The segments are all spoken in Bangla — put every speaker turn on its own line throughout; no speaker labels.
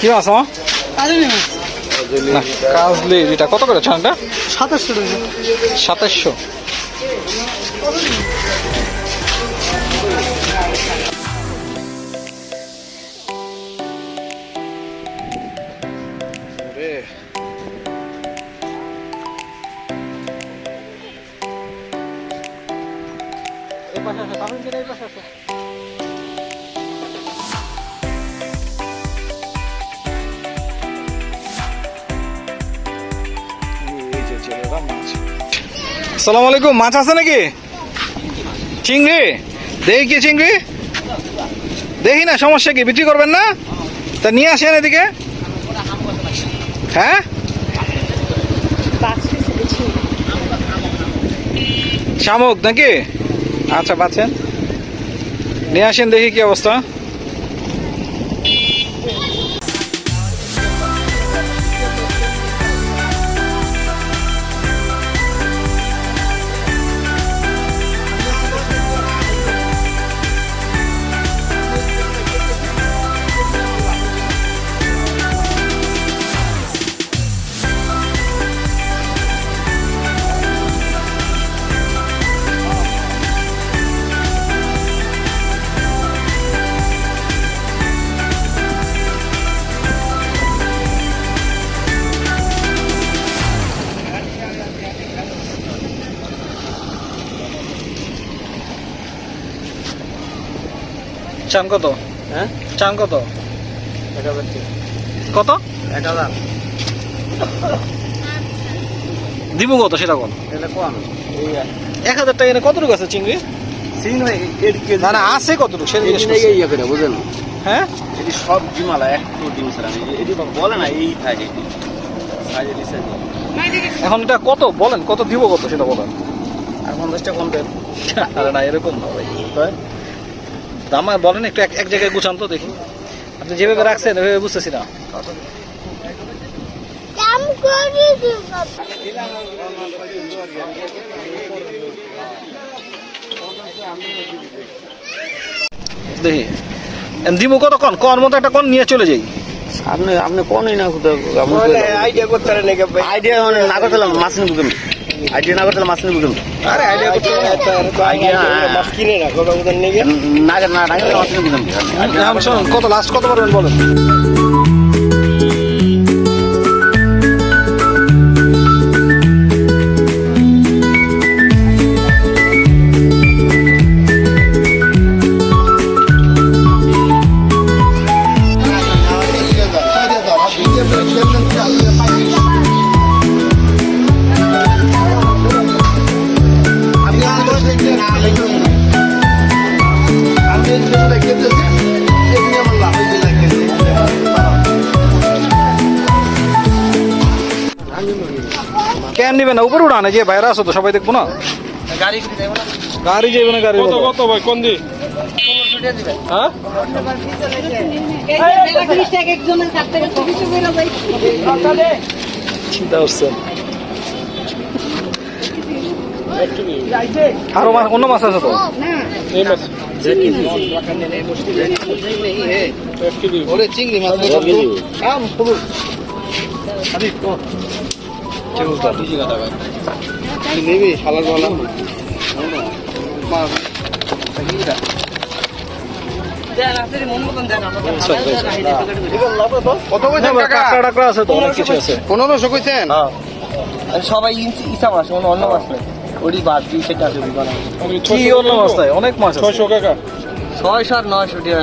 কি মাছ আমার কাজলি এটা কত করে ছানটা?
সাতাশশো।
সালাম আলাইকুম, মাছ আছে নাকি? চিংড়ি? দেখি কি চিংড়ি? দেখি না, সমস্যা কি? বিক্রি করবেন না? তা নিয়ে আসেন এদিকে। হ্যাঁ? শামুক নাকি? আচ্ছা পাচ্ছেন। নিয়ে আসেন দেখি কি অবস্থা। চান কত?
হ্যাঁ?
চান কত?
এক হাজার
কত?
এক হাজার।
দিব কত সেটা কোন? এক হাজার টাকা কতটুকু আছে চিংড়ি? না না আছে কতটুকু? সেটা।
ইয়ে করে বুঝলেন?
হ্যাঁ?
এটি সব ডিমালা একটু ডিম ছাড়া এটি বলে না এই থাকে
এখন এটা কত? বলেন কত দিব কত সেটা বলেন।
আর পঞ্চাশটা কম দেন
আরে না এরকম না ভাই। দাম আর বলেন একটু এক জায়গায় গুছান তো দেখি। আপনি যেভাবে রাখছেন ওইভাবে বুঝতেছি না। দেখি। দিব কত কন কন মতো একটা কন নিয়ে চলে যাই।
আপনি আপনি কোনই না
আইডিয়া করতে
আইডিয়া মানে না করতে মাসিন বুকেন আইডিয়া না করতে মাসিন বুকেন
আরে আইডিয়া করতে
আইডিয়া
মাছ কিনে নেই
না না না করতে মাসিন বুকেন
কত লাস্ট কত পারবেন বলেন? কেন নিবেন না উপরে উড়ানে যে বাইরে আসো তো সবাই দেখব না?
গাড়ি
গাড়ি যাবে না গাড়ি
কত কত ভাই কোন দি
হ্যাঁ? চিন্তা করছেন। আরও মাছ অন্য মাছ আছে তো?
চিংড়ি মাছ। নেবি শালার
আছে
পনেরোশো কইছেন?
সবাই ইঞ্চি ইসা মাছ অন্য অন্য মাছ নেই। ওটি বাদ দিয়ে সেটা আছে
কি অন্য মাছ তাই অনেক মাছ আছে।
ছয়শো কাকা। ছয়শো আর নয়শো টাকা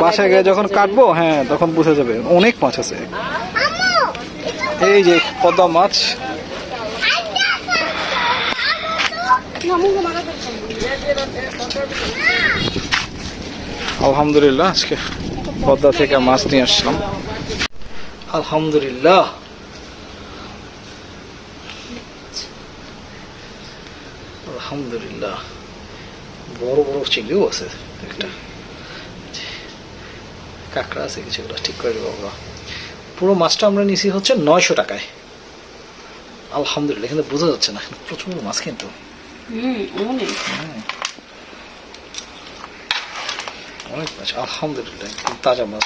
বাসায় গিয়ে যখন কাটবো হ্যাঁ তখন বুঝে যাবে। অনেক মাছ আছে। এই যে পদ্মা মাছ। আলহামদুলিল্লাহ আজকে পদ্মা থেকে মাছ নিয়ে আসলাম। আলহামদুলিল্লাহ। আলহামদুলিল্লাহ। বড় বড় চিংড়িও আছে একটা। কাঁকড়া আছে কিছুগুলো ঠিক করে দেবো আমরা পুরো মাছটা আমরা নিছি হচ্ছে নয়শো টাকায়। আলহামদুলিল্লাহ কিন্তু বোঝা যাচ্ছে না প্রচুর মাছ কিন্তু।
অনেক।
মাছ আলহামদুলিল্লাহ তাজা মাছ